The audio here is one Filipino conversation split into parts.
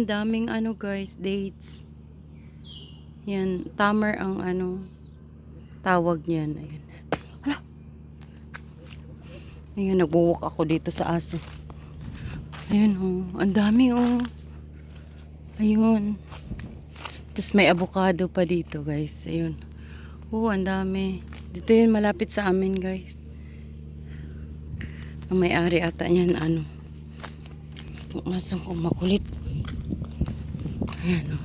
ang daming ano guys, dates. Yan, tamer ang ano, tawag niyan. Ayan. Hala! Ayan, nagbuwalk ako dito sa aso. Ayan oh, ang dami oh. Ayun. Tapos may avocado pa dito guys. Ayun. Oo, ang dami. Dito yun malapit sa amin guys. Ang may-ari ata niyan ano. Masong kong makulit. Ayan oh.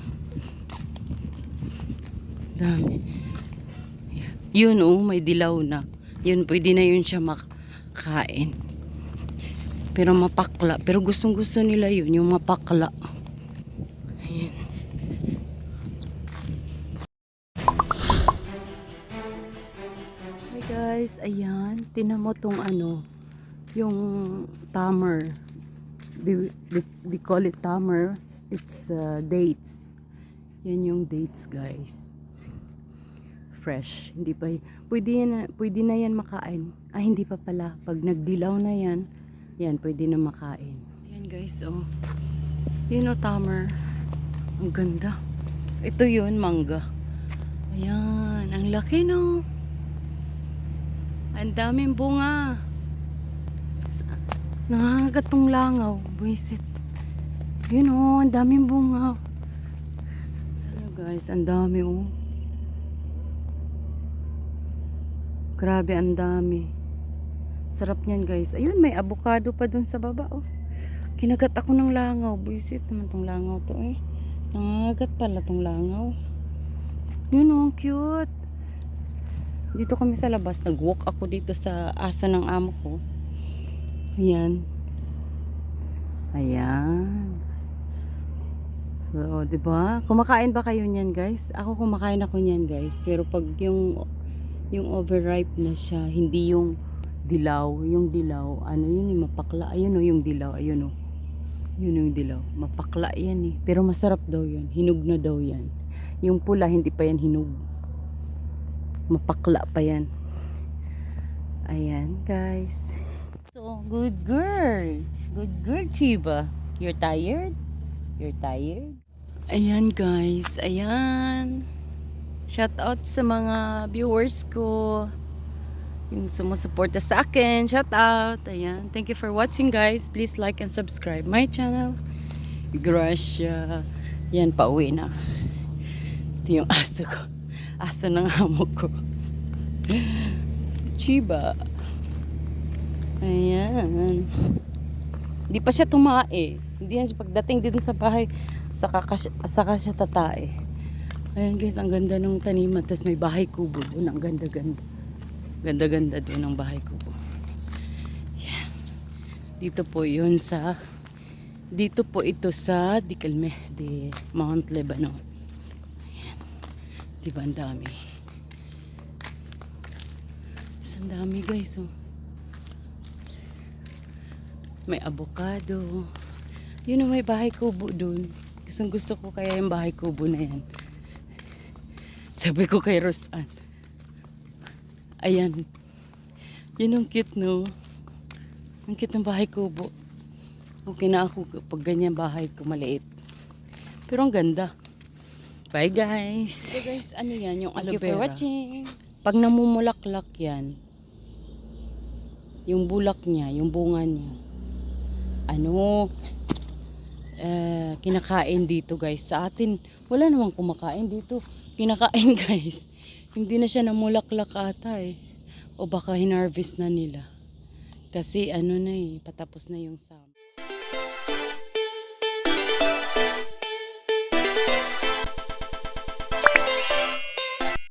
Dami. Yun oh, may dilaw na. Yun, pwede na yun siya makain. Pero mapakla. Pero gustong gusto nila yun, yung mapakla. Ayan. Hi guys, ayan. Tinan mo tong ano, yung tamer. They, they, they call it tamer. It's uh, dates. Yan yung dates guys. Fresh. Hindi pa, pwede, na- pwede na yan makain. Ah, hindi pa pala. Pag nagdilaw na yan, yan, pwede na makain. Yan guys, oh. Yun oh, tamer. Ang ganda. Ito yun, mangga. Ayan, ang laki no. Ang daming bunga. Nangangagat langaw. Buisit. Yun oh, ang daming bunga. Hello guys, ang dami oh. Grabe, ang dami. Sarap niyan guys. Ayun, may avocado pa dun sa baba oh. Kinagat ako ng langaw. Buisit naman tong langaw to eh. Nangangagat pala tong langaw. Yun oh, cute. Dito kami sa labas. Nag-walk ako dito sa aso ng amo ko. Ayan. Ayan. So, 'di ba? Kumakain ba kayo niyan, guys? Ako kumakain ako niyan, guys. Pero pag yung yung overripe na siya, hindi yung dilaw, yung dilaw, ano yun, yung mapakla, ayun oh, yung dilaw, ayun oh. Yun yung dilaw. Mapakla yan eh. Pero masarap daw yan. Hinog na daw yan. Yung pula, hindi pa yan hinog. Mapakla pa yan. Ayan, guys. So, good girl. Good girl, Chiba. You're tired? You're tired? Ayan, guys. Ayan. Shout out sa mga viewers ko. Yung sumusuporta sa akin. Shout out. Ayan. Thank you for watching, guys. Please like and subscribe my channel. Gracia. Yan, pauwi na. Ito yung aso ko. Aso ng amo ko. Chiba. Ayan. Hindi pa siya tumae. Hindi yan siya pagdating dito sa bahay, saka, saka siya tatae. Ayan guys, ang ganda ng taniman. Tapos may bahay kubo doon. Ang ganda-ganda. Ganda-ganda doon ang bahay kubo. Yan. Dito po yun sa dito po ito sa Dikalmehdi, Mount Lebanon. Ayan. Diba ang dami? Ang dami guys oh. May avocado. Yun ang may bahay kubo doon. Gustong gusto ko kaya yung bahay kubo na yan. Sabi ko kay Rosan. Ayan. Yun ang cute no. Ang cute ng bahay kubo. Okay na ako pag ganyan bahay ko maliit. Pero ang ganda. Bye guys. So guys, ano yan? Yung aloe for vera. watching. Pag namumulaklak yan, yung bulak niya, yung bunga niya, ano, uh, kinakain dito guys. Sa atin, wala namang kumakain dito. Kinakain guys. Hindi na siya namulaklak ata eh. O baka hinarvest na nila. Kasi ano na eh, patapos na yung summer.